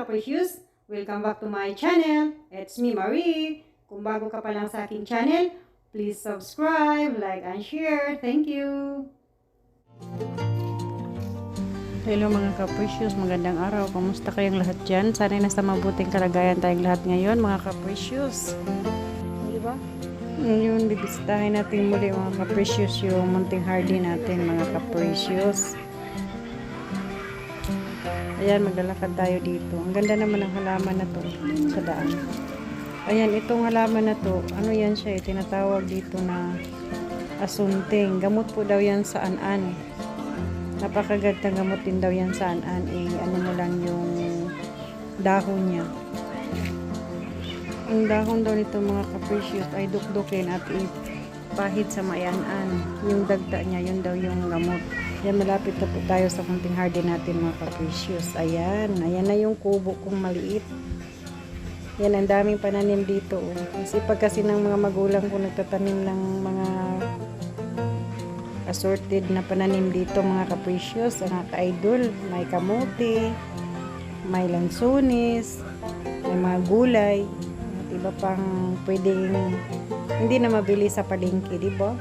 ka-precious! Welcome back to my channel. It's me, Marie. Kung bago ka pa lang sa aking channel, please subscribe, like, and share. Thank you! Hello mga ka-precious, magandang araw. Kamusta kayong lahat dyan? Sana nasa mabuting kalagayan tayong lahat ngayon, mga ka-precious. Di ba? Ngayon, bibisitahin natin muli mga ka-precious yung munting hardy natin, mga ka-precious. Ayan, maglalakad tayo dito. Ang ganda naman ng halaman na to sa daan. Ayan, itong halaman na to, ano yan siya, eh, tinatawag dito na asunting. Gamot po daw yan sa an-an. Napakagandang gamot din daw yan sa an-an. Eh, ano mo lang yung dahon niya. Ang dahon daw nito mga capricious ay dukdukin at ipahid sa mayan-an. Yung dagta niya, yun daw yung gamot. Yan, malapit na po tayo sa kunting hardy natin mga capricious. Ayan, ayan na yung kubo kong maliit. Yan, ang daming pananim dito. Oh. Kasi pag kasi ng mga magulang ko nagtatanim ng mga assorted na pananim dito mga capricious, mga ka-idol. May kamote, may lansones, may mga gulay, at iba pang pwedeng hindi na mabili sa palengke, di ba?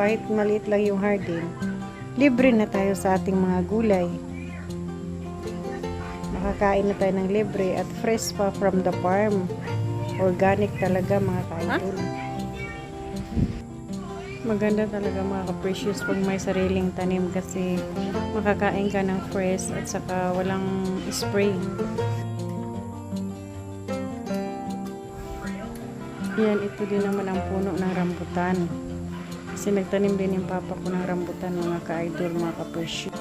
Kahit maliit lang yung hardin, libre na tayo sa ating mga gulay. Makakain na tayo ng libre at fresh pa from the farm. Organic talaga mga kaidol. Maganda talaga mga ka-precious pag may sariling tanim kasi makakain ka ng fresh at saka walang spray. Yan, ito din naman ang puno ng rambutan. Kasi nagtanim din yung papa ko ng rambutan mga ka-idol, mga ka-precious.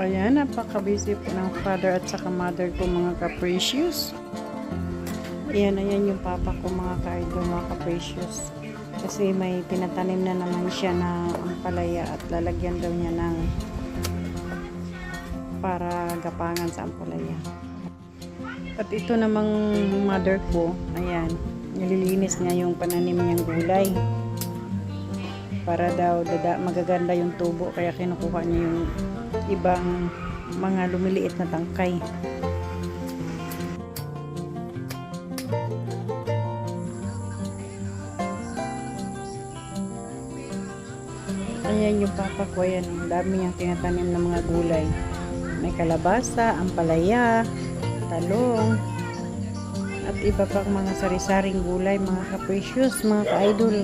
Ayan, napaka-busy po ng father at saka mother ko mga ka-precious. Ayan, ayan yung papa ko mga ka-idol, mga ka-precious. Kasi may tinatanim na naman siya na ampalaya at lalagyan daw niya ng para gapangan sa ampalaya. At ito namang mother ko, ayan, nililinis nga yung pananim niyang gulay. Para daw dada, magaganda yung tubo, kaya kinukuha niya yung ibang mga lumiliit na tangkay. Ayan yung papa ko, ayan, dami niyang tinatanim ng mga gulay. May kalabasa, ampalaya, talong, at iba pang mga sari-saring gulay, mga capricious, mga ka-idol.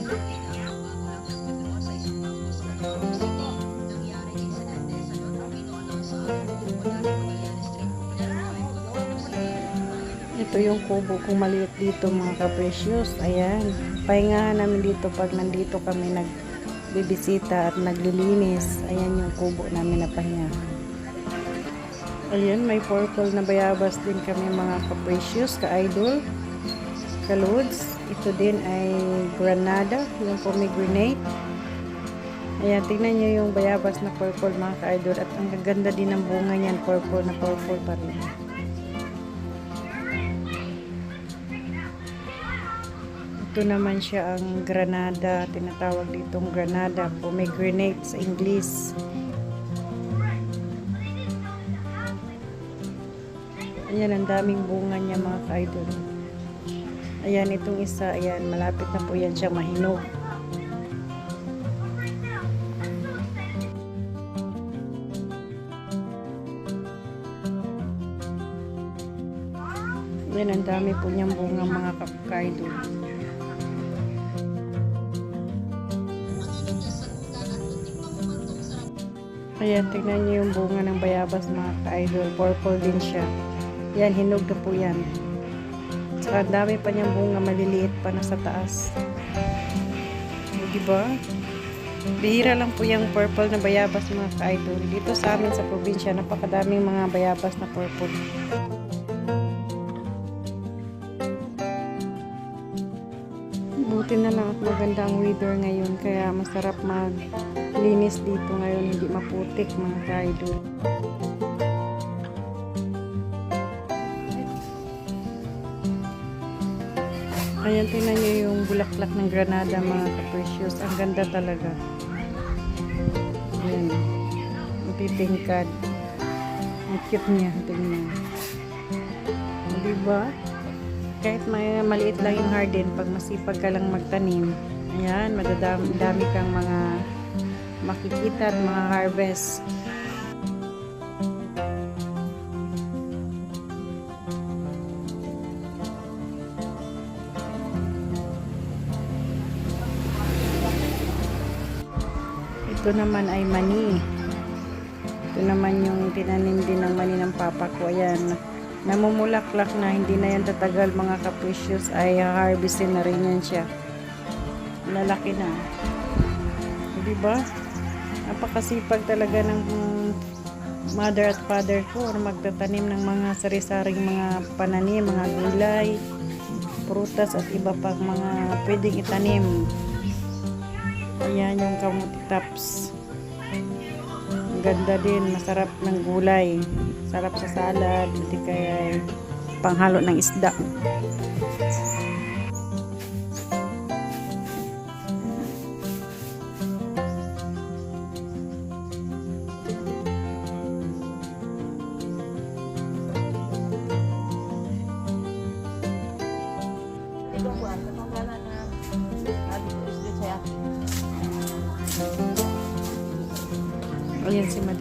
Ito yung kubo kong maliit dito mga ka-precious. Ayan. Pahingahan namin dito pag nandito kami nagbibisita at naglilinis. Ayan yung kubo namin na pahingahan. Ayan, may purple na bayabas din kami mga ka-precious, ka-idol, ka-loads. Ito din ay granada, yung pomegranate. Ayan, tingnan nyo yung bayabas na purple mga ka-idol. At ang gaganda din ng bunga niyan, purple na purple pa rin. Ito naman siya ang granada, tinatawag ditong granada, pomegranate sa English. Ayan, ang daming bunga niya mga ka-idol. Ayan, itong isa, ayan, malapit na po yan siya mahinog. Ayan, ang dami po niyang bunga mga ka-idol. Ayan, tignan niyo yung bunga ng bayabas mga ka-idol. Purple din siya. Yan, hinog na po yan. Saka ang dami pa niyang bunga maliliit pa na sa taas. O, diba? Bihira lang po yung purple na bayabas mga ka-idol. Dito sa amin sa probinsya, napakadaming mga bayabas na purple. Buti na lang at maganda ang weather ngayon kaya masarap maglinis dito ngayon hindi maputik mga ka-idol. Ayan, tingnan nyo yung bulaklak ng Granada mga ka-precious. Ang ganda talaga. Ayan. Matitingkad. Ang cute niya. Tingnan. O, Diba? Kahit may maliit lang yung garden, pag masipag ka lang magtanim, ayan, madadami dami kang mga makikita at mga harvest. Ito naman ay mani. Ito naman yung tinanim din ng mani ng papa ko. Ayan. Namumulaklak na. Hindi na yan tatagal mga capricious. Ay harvestin na rin yan siya. Lalaki na. Diba? Napakasipag talaga ng mother at father ko magtatanim ng mga sari-saring mga pananim, mga gulay, prutas at iba pang mga pwedeng itanim. Ayan yung kamuti tops. Ganda din, masarap ng gulay. Sarap sa salad, hindi kaya panghalo ng isda.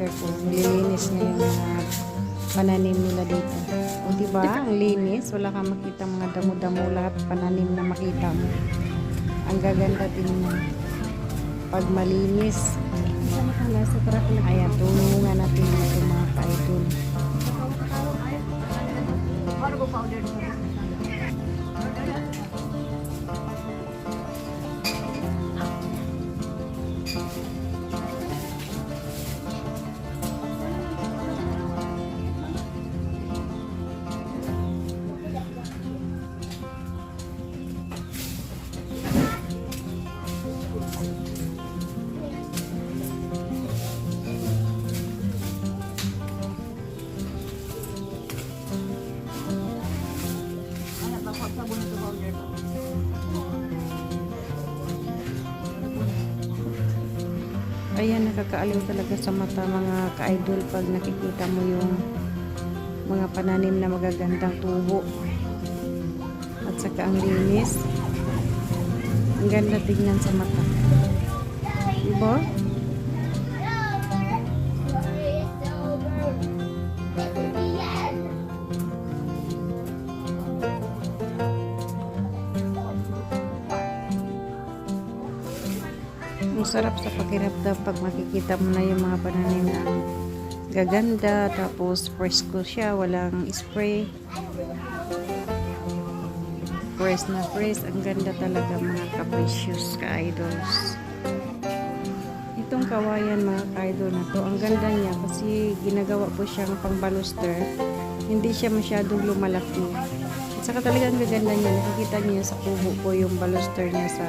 Mother ko, nililinis niya yung mga pananim nila dito. O diba, ang linis, wala kang makita mga damo-damo lahat pananim na makita mo. Ang gaganda din mo. Pag malinis, ayan, tulungan natin ito mga kaidol. Ayan, nakakaaliw talaga sa mata mga ka-idol pag nakikita mo yung mga pananim na magagandang tubo. At saka ang linis. Ang ganda tignan sa mata. Diba? Ang sarap sa pakiramdam pag makikita mo na yung mga pananim na gaganda, tapos fresco siya, walang spray. Fresh na fresh, ang ganda talaga mga capricious ka-idols. Itong kawayan mga ka-idol na to, ang ganda niya kasi ginagawa po siyang pang baluster. Hindi siya masyadong lumalaki. At saka talagang gaganda niya, nakikita niyo sa kubo po yung baluster niya sa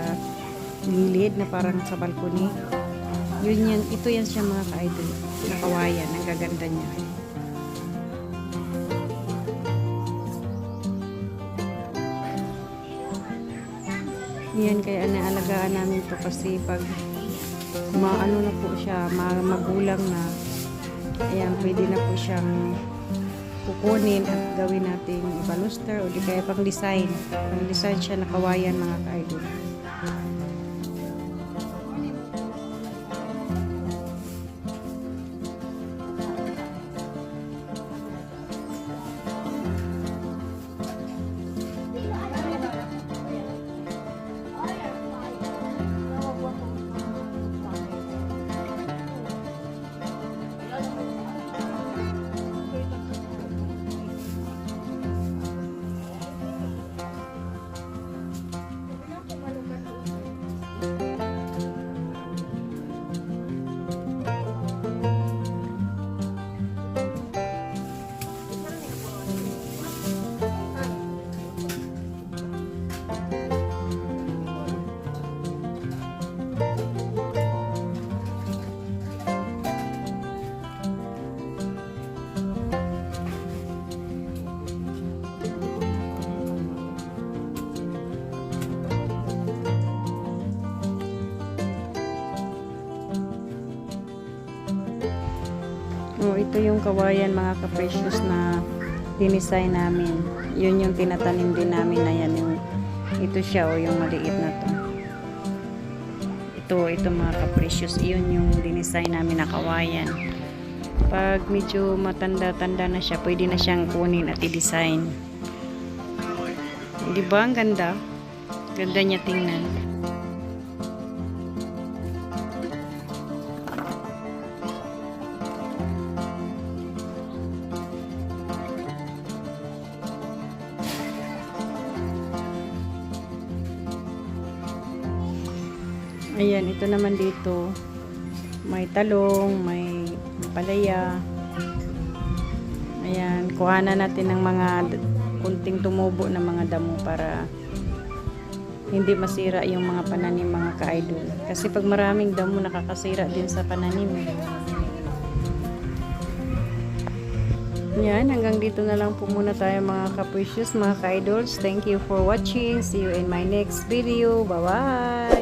gilid na parang sa balcony. Yun yan, ito yan siya mga ka-idol. Nakawayan, ang gaganda niya. Yan, kaya naalagaan namin to kasi pag maano na po siya, ma- magulang na, ayan, pwede na po siyang kukunin at gawin nating baluster o di kaya pang design. Pang design siya nakawayan mga ka-idol. So, ito yung kawayan mga ka-precious na dinisign namin. Yun yung tinatanim din namin na yan. Yung, ito siya o yung maliit na to. Ito, ito mga ka-precious. Yun yung dinisign namin na kawayan. Pag medyo matanda-tanda na siya, pwede na siyang kunin at i-design. Di? Ang ganda. Ganda niya tingnan. Ayan, ito naman dito. May talong, may palaya. Ayan, kuhanan natin ng mga kunting tumubo na mga damo para hindi masira yung mga pananim mga ka-idol. Kasi pag maraming damo, nakakasira din sa pananim. Yan, hanggang dito na lang po muna tayo mga ka-precious, mga ka-idols. Thank you for watching. See you in my next video. Bye-bye!